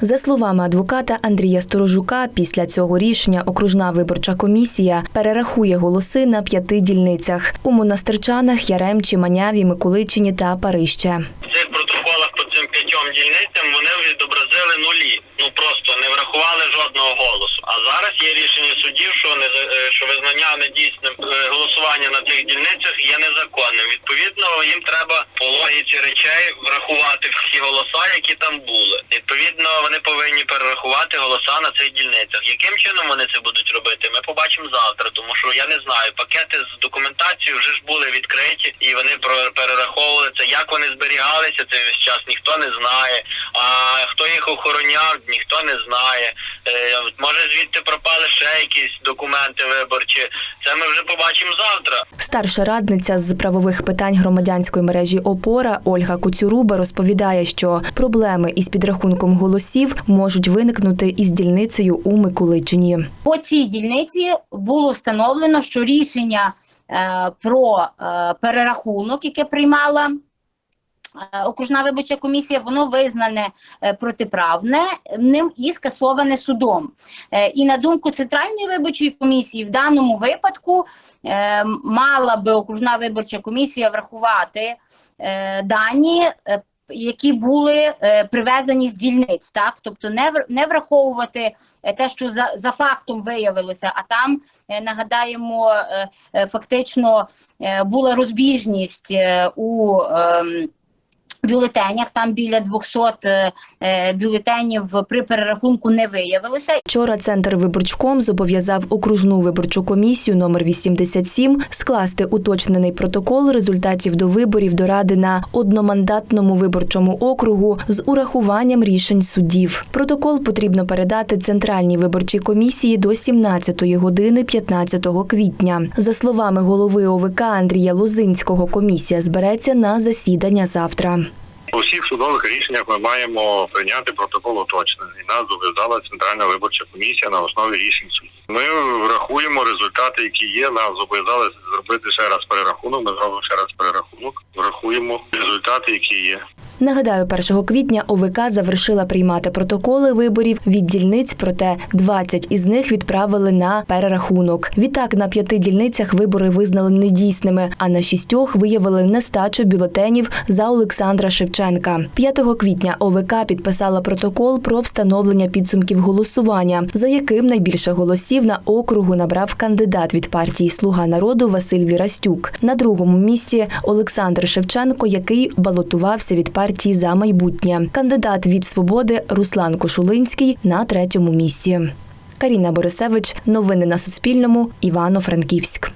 За словами адвоката Андрія Сторожука, після цього рішення окружна виборча комісія перерахує голоси на п'яти дільницях у монастирчанах, Яремчі, Маняві, Миколичині та Парище. В цих протоколах по цим п'ятьом дільницям вони відобразили нулі. Ну просто не врахували жодного голосу. А зараз є рішення судів, що не е, що визнання недійсним е, голосування на цих дільницях є незаконним. Відповідно, їм треба по логіці речей врахувати всі голоса, які там були. Відповідно, вони повинні перерахувати голоса на цих дільницях. Яким чином вони це будуть робити? Ми побачимо завтра, тому що я не знаю. Пакети з документацією вже ж були відкриті, і вони перераховували це. Як вони зберігалися цей весь час, ніхто не знає. А хто їх охороняв, ніхто не знає. Е, може звідти пропали ще якісь документи виборчі. Це ми вже побачимо завтра. Старша радниця з правових питань громадянської мережі Опора Ольга Куцюруба розповідає, що проблеми із підрахунком голосів можуть виникнути із дільницею у Миколичині. По цій дільниці було встановлено, що рішення е, про е, перерахунок, яке приймала окружна виборча комісія, воно визнане е, протиправне ним і скасоване судом. Е, і на думку Центральної виборчої комісії, в даному випадку е, мала би окружна виборча комісія врахувати е, дані. е, які були е, привезені з дільниць, так тобто не не враховувати е, те, що за, за фактом виявилося, а там е, нагадаємо, е, е, фактично е, була розбіжність е, у ем, бюлетенях. Там біля 200 е, е, бюлетенів при перерахунку не виявилося. Вчора центр виборчком зобов'язав окружну виборчу комісію номер 87 скласти уточнений протокол результатів до виборів до ради на одномандатному виборчому округу з урахуванням рішень суддів. Протокол потрібно передати центральній виборчій комісії до 17 години 15 квітня. За словами голови ОВК Андрія Лозинського, комісія збереться на засідання завтра. У всіх судових рішеннях ми маємо прийняти протокол уточнений. Нас зобов'язала Центральна виборча комісія на основі рішень суду. Ми врахуємо результати, які є. Нас зобов'язали зробити ще раз перерахунок. Ми зробимо ще раз перерахунок. Врахуємо результати, які є. Нагадаю, 1 квітня ОВК завершила приймати протоколи виборів від дільниць, проте 20 із них відправили на перерахунок. Відтак на п'яти дільницях вибори визнали недійсними, а на шістьох виявили нестачу бюлетенів за Олександра Шевченка. 5 квітня ОВК підписала протокол про встановлення підсумків голосування, за яким найбільше голосів на округу набрав кандидат від партії Слуга народу Василь Вірастюк. На другому місці Олександр Шевченко, який балотувався від партії за майбутнє. Кандидат від свободи Руслан Кошулинський на третьому місці. Каріна Борисевич. Новини на Суспільному. Івано-Франківськ.